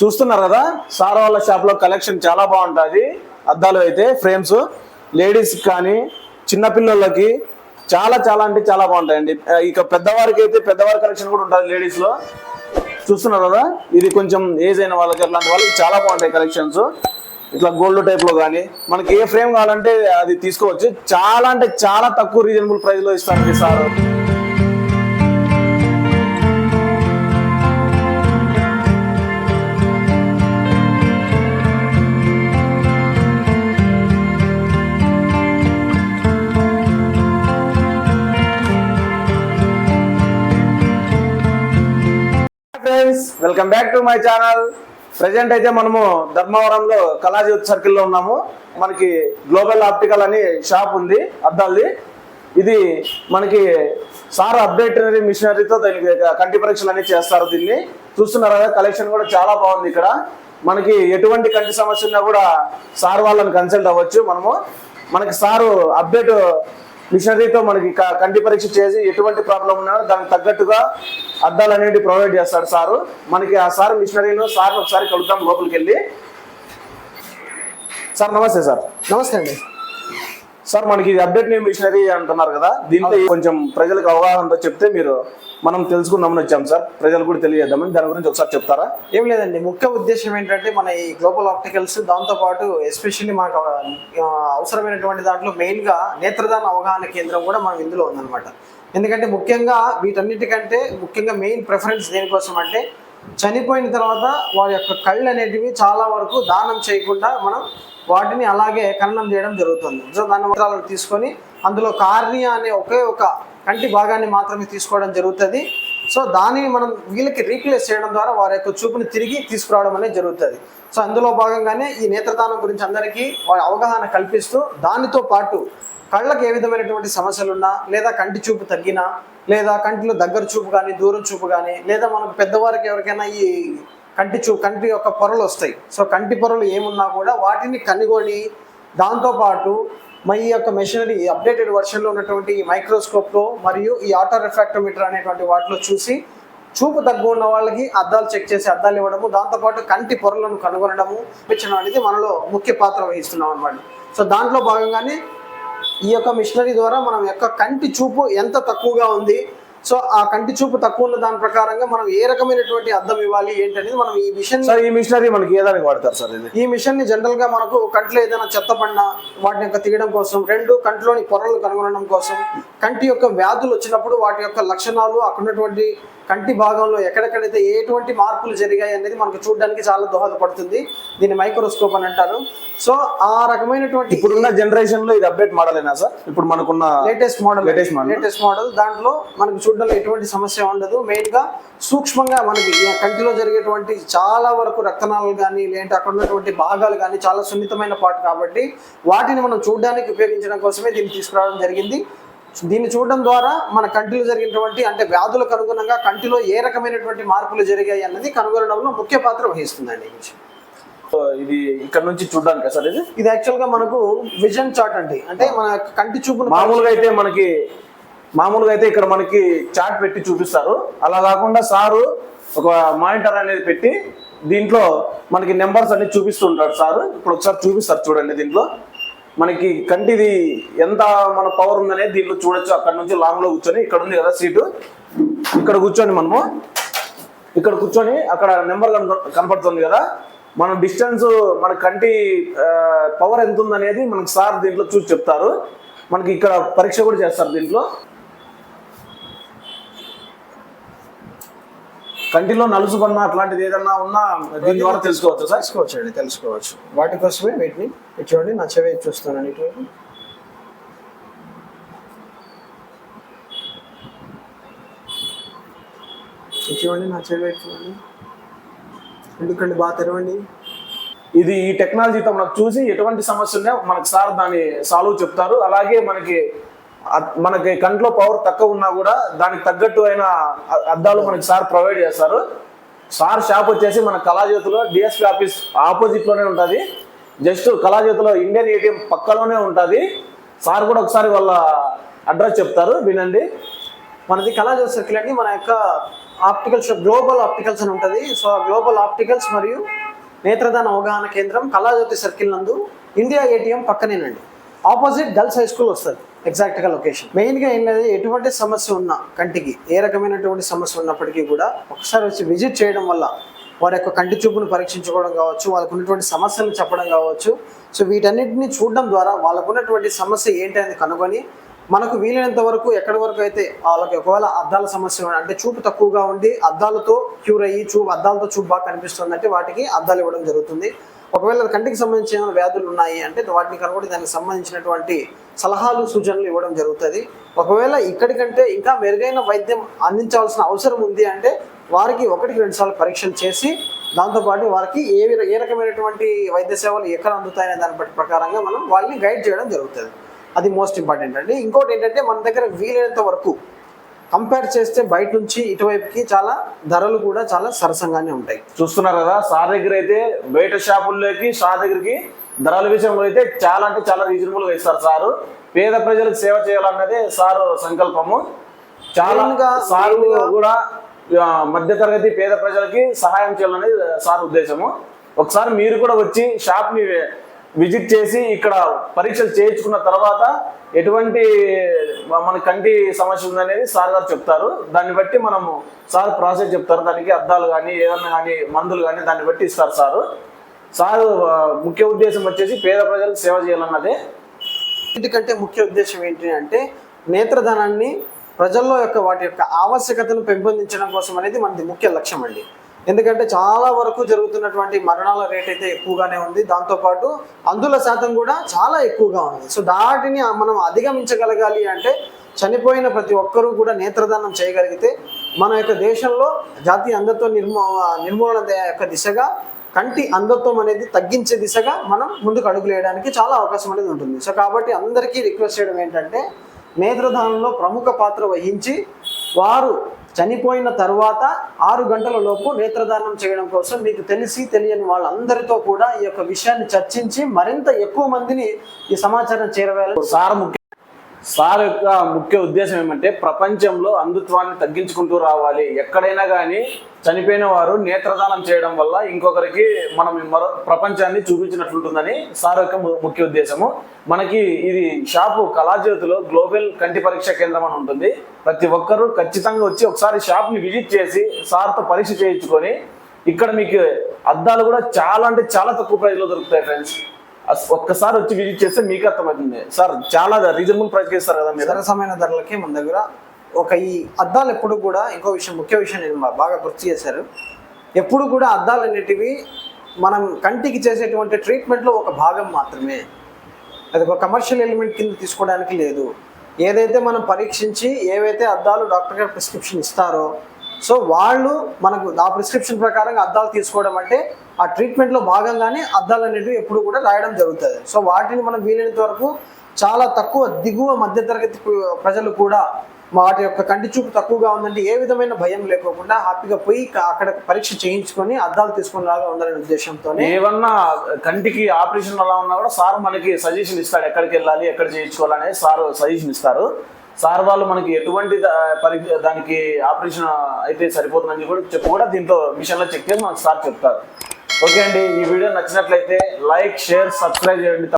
చూస్తున్నారు కదా? సార్ వాళ్ళ షాప్లో కలెక్షన్ చాలా బాగుంటుంది. అద్దాలు అయితే ఫ్రేమ్స్ లేడీస్ కానీ చిన్నపిల్లలకి చాలా చాలా అంటే చాలా బాగుంటాయండి. ఇక పెద్దవారికి అయితే పెద్దవారి కలెక్షన్ కూడా ఉంటుంది లేడీస్లో. చూస్తున్నారు కదా? ఇది కొంచెం ఏజ్ అయిన వాళ్ళకి అట్లాంటి వాళ్ళకి చాలా బాగుంటాయి కలెక్షన్స్ ఇట్లా గోల్డ్ టైప్లో కానీ మనకి ఏ ఫ్రేమ్ కావాలంటే అది తీసుకోవచ్చు. చాలా అంటే చాలా తక్కువ రీజనబుల్ ప్రైస్లో ఇస్తారండి sir. Welcome back to my channel. Present అయితే మనము ధర్మవరంలో కళాజ్యోతి సర్కిల్లో ఉన్నాము. మనకి గ్లోబల్ ఆప్టికల్ అని షాప్ ఉంది అద్దాల్ది. ఇది మనకి సార్ అప్డేటరీ మిషనరీతో దీనికి కంటి పరీక్షలు అనేవి చేస్తారు దీన్ని. చూస్తున్నారు కదా కలెక్షన్ కూడా చాలా బాగుంది ఇక్కడ. మనకి ఎటువంటి కంటి సమస్య ఉన్నా కూడా సార్ వాళ్ళని కన్సల్ట్ అవ్వచ్చు మనము. మనకి సారు అప్డేట్ మిషనరీతో మనకి కంటి పరీక్ష చేసి ఎటువంటి ప్రాబ్లం ఉన్నా దానికి తగ్గట్టుగా అద్దాలు అనేవి ప్రొవైడ్ చేస్తాడు సారు. మనకి ఆ సార్ మిషనరీలో సార్ ఒకసారి కలుద్దాం లోపలికి వెళ్ళి. సార్ నమస్తే సార్. నమస్తే అండి. సార్ మనకి ఇది అప్డేట్ న్యూ మిషనరీ అంటున్నారు కదా. దీంట్లో కొంచెం ప్రజలకు అవగాహనతో చెప్తే మీరు మనం తెలుసుకుందామని వచ్చాం సార్. ప్రజలకు కూడా తెలియజేద్దామని దాని గురించి ఒకసారి చెప్తారా? ఏం లేదండి. ముఖ్య ఉద్దేశం ఏంటంటే మన ఈ గ్లోబల్ ఆప్టికల్స్ దాంతోపాటు ఎస్పెషల్లీ మనకు అవసరమైనటువంటి దాంట్లో మెయిన్గా నేత్రదాన అవగాహన కేంద్రం కూడా మనం ఇందులో ఉందన్నమాట. ఎందుకంటే ముఖ్యంగా వీటన్నిటికంటే ముఖ్యంగా మెయిన్ ప్రిఫరెన్స్ దేనికోసం అంటే చనిపోయిన తర్వాత వారి యొక్క కళ్ళు అనేటివి చాలా వరకు దానం చేయకుండా మనం వాటిని అలాగే ఖననం చేయడం జరుగుతుంది. సో దాని వస్త్రాలను తీసుకొని అందులో కార్నియా అనే ఒకే ఒక కంటి భాగాన్ని మాత్రమే తీసుకోవడం జరుగుతుంది. సో దానిని మనం వీళ్ళకి రీప్లేస్ చేయడం ద్వారా వారి యొక్క చూపుని తిరిగి తీసుకురావడం అనేది జరుగుతుంది. సో అందులో భాగంగానే ఈ నేత్రదానం గురించి అందరికీ వారి అవగాహన కల్పిస్తూ దానితో పాటు కళ్ళకి ఏ విధమైనటువంటి సమస్యలు ఉన్నా లేదా కంటి చూపు తగ్గినా లేదా కంటిలో దగ్గర చూపు కానీ దూరం చూపు కానీ లేదా మనకు పెద్దవారికి ఎవరికైనా ఈ కంటి చూ కంటి యొక్క పొరలు వస్తాయి. సో కంటి పొరలు ఏమున్నా కూడా వాటిని కనుగొని దాంతోపాటు మా ఈ యొక్క మెషినరీ అప్డేటెడ్ వర్షన్లో ఉన్నటువంటి ఈ మైక్రోస్కోప్లో మరియు ఈ ఆటో రిఫ్రాక్టోమీటర్ అనేటువంటి వాటిలో చూసి చూపు తక్కువ ఉన్న వాళ్ళకి అద్దాలు చెక్ చేసి అద్దాలు ఇవ్వడము దాంతోపాటు కంటి పొరలను కనుగొనడము ఇచ్చడం అనేది మనలో ముఖ్య పాత్ర వహిస్తున్నాం అనమాట సో దాంట్లో భాగంగానే ఈ యొక్క మిషనరీ ద్వారా మనం యొక్క కంటి చూపు ఎంత తక్కువగా ఉంది సో ఆ కంటి చూపు తక్కువ ఉన్న దాని ప్రకారంగా మనం ఏ రకమైనటువంటి అద్దం ఇవ్వాలి ఏంటనేది మనం ఈ మిషన్ సార్ ఈ మిషనరీ మనకి ఏ దానికి వాడతారు సార్ ఇది? ఈ మిషన్ని జనరల్గా మనకు కంట్లో ఏదైనా చెత్త పడినా వాటిని యొక్క తీయడం కోసం రెండు కంటిలోని పొరలు కనుగొనడం కోసం కంటి యొక్క వ్యాధులు వచ్చినప్పుడు వాటి యొక్క లక్షణాలు అక్కడ కంటి భాగంలో ఎక్కడెక్కడైతే ఎటువంటి మార్పులు జరిగాయి అనేది మనకు చూడడానికి చాలా దోహదపడుతుంది. దీన్ని మైక్రోస్కోప్ అని అంటారు. సో ఆ రకమైనటువంటి ఇప్పుడున్న జనరేషన్లో ఇది అప్డేట్ మోడలేనా సార్? ఇప్పుడు మనకున్న latest model Latest model. Latest model దాంట్లో మనకు చూడడంలో ఎటువంటి సమస్య ఉండదు. మెయిన్గా సూక్ష్మంగా మనకి కంటిలో జరిగేటువంటి చాలా వరకు రక్తనాళాలు కానీ లేదంటే అక్కడ ఉన్నటువంటి భాగాలు కానీ చాలా సున్నితమైన పార్ట్ కాబట్టి వాటిని మనం చూడడానికి ఉపయోగించడం కోసమే దీన్ని తీసుకురావడం జరిగింది. దీన్ని చూడడం ద్వారా మన కంటిలో జరిగినటువంటి అంటే వ్యాధులకు అనుగుణంగా కంటిలో ఏ రకమైనటువంటి మార్పులు జరిగాయి అన్నది కనుగొనడంలో ముఖ్య పాత్ర వహిస్తుందండి. ఇది ఇక్కడ నుంచి చూడడానికి సార్ ఇది? ఇది యాక్చువల్గా మనకు విజన్ చార్ట్ అండి. అంటే మన కంటి చూపును మామూలుగా అయితే మనకి మామూలుగా అయితే ఇక్కడ మనకి చాట్ పెట్టి చూపిస్తారు. అలా కాకుండా సారు ఒక మానిటర్ అనేది పెట్టి దీంట్లో మనకి నెంబర్స్ అన్ని చూపిస్తుంటాడు సార్. ఇప్పుడు ఒకసారి చూపిస్తారు చూడండి దీంట్లో. మనకి కంటిది ఎంత మన పవర్ ఉందనేది దీంట్లో చూడొచ్చు. అక్కడ నుంచి లాంగ్లో కూర్చొని ఇక్కడ ఉంది కదా సీటు. ఇక్కడ కూర్చొని మనము ఇక్కడ కూర్చొని అక్కడ నెంబర్ కనపడుతుంది కదా. మనం డిస్టెన్స్ మన కంటి పవర్ ఎంత ఉందనేది మనకి సార్ దీంట్లో చూసి చెప్తారు. మనకి ఇక్కడ పరీక్ష కూడా చేస్తారు దీంట్లో. కంటిలో నలుసుకున్న అట్లాంటిది ఏదన్నా ఉన్నా దీని ద్వారా తెలుసుకోవచ్చు సార్ తెలుసుకోవచ్చు? అండి తెలుసుకోవచ్చు. వాటి కోసమే వీటిని చూడండి నా చెవి చూస్తున్నాను ఇటువైపు ఇటు చూడండి నా చెవి చూడండి. ఎందుకండి బాగా తెరవండి? ఇది ఈ టెక్నాలజీతో మనకు చూసి ఎటువంటి సమస్య ఉన్నా మనకి సార్ దాన్ని సాల్వ్ చెప్తారు. అలాగే మనకి మనకి కంట్లో పవర్ తక్కువ ఉన్నా కూడా దానికి తగ్గట్టు అయిన అద్దాలు మనకి సార్ ప్రొవైడ్ చేస్తారు. సార్ షాప్ వచ్చేసి మన కళాజ్యోతిలో డిఎస్పీ ఆఫీస్ ఆపోజిట్లోనే ఉంటుంది. జస్ట్ కళాజ్యోతిలో ఇండియన్ ఏటీఎం పక్కలోనే ఉంటుంది. సార్ కూడా ఒకసారి వాళ్ళ అడ్రస్ చెప్తారు వినండి. మనది కళాజ్యోతి సర్కిల్ అండి. మన యొక్క ఆప్టికల్ షాప్ గ్లోబల్ ఆప్టికల్స్ అని ఉంటుంది. సో గ్లోబల్ ఆప్టికల్స్ మరియు నేత్రదాన అవగాహన కేంద్రం కళాజ్యోతి సర్కిల్ నందు ఇండియా ఏటీఎం పక్కనేనండి. ఆపోజిట్ గర్ల్స్ హై స్కూల్ వస్తుంది. ఎగ్జాక్ట్గా లొకేషన్ మెయిన్గా ఏం లేదు ఎటువంటి సమస్య ఉన్నా కంటికి ఏ రకమైనటువంటి సమస్య ఉన్నప్పటికీ కూడా ఒకసారి వచ్చి విజిట్ చేయడం వల్ల వారి యొక్క కంటి చూపును పరీక్షించుకోవడం కావచ్చు వాళ్ళకు ఉన్నటువంటి సమస్యలను చెప్పడం కావచ్చు. సో వీటన్నిటిని చూడడం ద్వారా వాళ్ళకు ఉన్నటువంటి సమస్య ఏంటి అని కనుగొని మనకు వీలైనంత వరకు ఎక్కడి వరకు అయితే వాళ్ళకి ఒకవేళ అద్దాల సమస్య అంటే చూపు తక్కువగా ఉండి అద్దాలతో క్యూర్ అయ్యి చూపు అద్దాలతో చూపు బాగా కనిపిస్తుందంటే వాటికి అద్దాలు ఇవ్వడం జరుగుతుంది. ఒకవేళ కంటికి సంబంధించిన వ్యాధులు ఉన్నాయి అంటే వాటిని కనుగొని దానికి సంబంధించినటువంటి సలహాలు సూచనలు ఇవ్వడం జరుగుతుంది. ఒకవేళ ఇక్కడికంటే ఇంకా మెరుగైన వైద్యం అందించాల్సిన అవసరం ఉంది అంటే వారికి ఒకటికి రెండు సార్లు పరీక్షలు చేసి దాంతోపాటు వారికి ఏ ఏ రకమైనటువంటి వైద్య సేవలు ఎక్కడ అందుతాయనే దాన్ని బట్టి ప్రకారంగా మనం వాళ్ళని గైడ్ చేయడం జరుగుతుంది. అది మోస్ట్ ఇంపార్టెంట్ అండి. ఇంకోటి ఏంటంటే మన దగ్గర వీలైనంత వరకు కంపేర్ చేస్తే బయట నుంచి ఇటువైపుకి చాలా ధరలు కూడా చాలా సరసంగానే ఉంటాయి. చూస్తున్నారు కదా సార్ దగ్గర అయితే బయట షాపుల్లోకి సార్ దగ్గరికి ధరల విషయంలో అయితే చాలా అంటే చాలా రీజనబుల్గా ఇస్తారు సారు. పేద ప్రజలకు సేవ చేయాలన్నదే సారు సంకల్పము. చాలా సారు కూడా మధ్యతరగతి పేద ప్రజలకి సహాయం చేయాలనేది సార్ ఉద్దేశము. ఒకసారి మీరు కూడా వచ్చి షాప్ని విజిట్ చేసి ఇక్కడ పరీక్షలు చేయించుకున్న తర్వాత ఎటువంటి మన కంటి సమస్య ఉందనేది సార్ గారు చెప్తారు. దాన్ని బట్టి మనము సార్ ప్రాసెస్ చెప్తారు. దానికి అద్దాలు కానీ ఏదన్నా కానీ మందులు కానీ దాన్ని బట్టి ఇస్తారు సారు. సార్ ముఖ్య ఉద్దేశం వచ్చేసి పేద ప్రజలకు సేవ చేయాలన్నదే. ఎందుకంటే ముఖ్య ఉద్దేశం ఏంటి అంటే నేత్రదానాన్ని ప్రజల్లో యొక్క వాటి యొక్క ఆవశ్యకతను పెంపొందించడం కోసం అనేది మనది ముఖ్య లక్ష్యం అండి. ఎందుకంటే చాలా వరకు జరుగుతున్నటువంటి మరణాల రేట్ అయితే ఎక్కువగానే ఉంది. దాంతోపాటు అందుల శాతం కూడా చాలా ఎక్కువగా ఉంది. సో దాటిని మనం అధిగమించగలగాలి అంటే చనిపోయిన ప్రతి ఒక్కరూ కూడా నేత్రదానం చేయగలిగితే మన యొక్క దేశంలో జాతీయ అంధత్వ నిర్మూ నిర్మూలన యొక్క దిశగా కంటి అంధత్వం అనేది తగ్గించే దిశగా మనం ముందుకు అడుగులు వేయడానికి చాలా అవకాశం అనేది ఉంటుంది. సో కాబట్టి అందరికీ రిక్వెస్ట్ చేయడం ఏంటంటే నేత్రదానంలో ప్రముఖ పాత్ర వహించి వారు చనిపోయిన తర్వాత ఆరు గంటల లోపు నేత్రదానం చేయడం కోసం మీకు తెలిసి తెలియని వాళ్ళందరితో కూడా ఈ యొక్క విషయాన్ని చర్చించి మరింత ఎక్కువ మందిని ఈ సమాచారం చేరవేయాలి సార్ ముఖ్య సార్ యొక్క ముఖ్య ఉద్దేశం ఏమంటే ప్రపంచంలో అంధత్వాన్ని తగ్గించుకుంటూ రావాలి. ఎక్కడైనా కానీ చనిపోయిన వారు నేత్రదానం చేయడం వల్ల ఇంకొకరికి మనం మరో ప్రపంచాన్ని చూపించినట్లుంటుందని సార్ యొక్క ముఖ్య ఉద్దేశము. మనకి ఇది షాపు కళాజ్యోతిలో గ్లోబల్ కంటి పరీక్ష కేంద్రం అని ఉంటుంది. ప్రతి ఒక్కరూ ఖచ్చితంగా వచ్చి ఒకసారి షాప్ని విజిట్ చేసి సార్తో పరీక్ష చేయించుకొని ఇక్కడ మీకు అద్దాలు కూడా చాలా అంటే చాలా తక్కువ ప్రైస్లో దొరుకుతాయి ఫ్రెండ్స్. ఒక్కసారి వచ్చి విజిట్ చేస్తే మీకు అర్థమవుతుంది. సార్ చాలా రీజనబుల్ ప్రైస్ చేస్తారు కదా మీరు? సరసమైన ధరలకి మన దగ్గర ఒక ఈ అద్దాలు ఎప్పుడు కూడా ఇంకో విషయం ముఖ్య విషయం నేను బాగా గుర్తు చేశారు. ఎప్పుడు కూడా అద్దాలు అనేటివి మనం కంటికి చేసేటువంటి ట్రీట్మెంట్లో ఒక భాగం మాత్రమే. అది ఒక కమర్షియల్ ఎలిమెంట్ కింద తీసుకోవడానికి లేదు. ఏదైతే మనం పరీక్షించి ఏవైతే అద్దాలు డాక్టర్ గారు ప్రిస్క్రిప్షన్ ఇస్తారో సో వాళ్ళు మనకు ఆ ప్రిస్క్రిప్షన్ ప్రకారంగా అద్దాలు తీసుకోవడం అంటే ఆ ట్రీట్మెంట్లో భాగంగానే అద్దాలు అనేటివి ఎప్పుడు కూడా రాయడం జరుగుతుంది. సో వాటిని మనం వీలైనంత వరకు చాలా తక్కువ దిగువ మధ్యతరగతి ప్రజలు కూడా వాటి యొక్క కంటి చూపు తక్కువగా ఉందంటే ఏ విధమైన భయం లేకోకుండా హ్యాపీగా పోయి అక్కడ పరీక్ష చేయించుకొని అద్దాలు తీసుకునేలాగా ఉండాలనే ఉద్దేశంతోనే ఏమన్నా కంటికి ఆపరేషన్ అలా ఉన్నా కూడా సార్ మనకి సజెషన్ ఇస్తాడు ఎక్కడికి వెళ్ళాలి ఎక్కడ చేయించుకోవాలనే సార్ సజెషన్ ఇస్తారు. సార్ వాళ్ళు మనకి ఎటువంటి దా- పరి దానికి ఆపరేషన్ అయితే సరిపోతుందని కూడా చెప్పి కూడా దీంట్లో మిషన్లో చెక్ చేసి మనకు సార్ చెప్తారు. ఓకే అండి ఈ వీడియో నచ్చినట్లయితే లైక్ షేర్ సబ్స్క్రైబ్ చేయండి.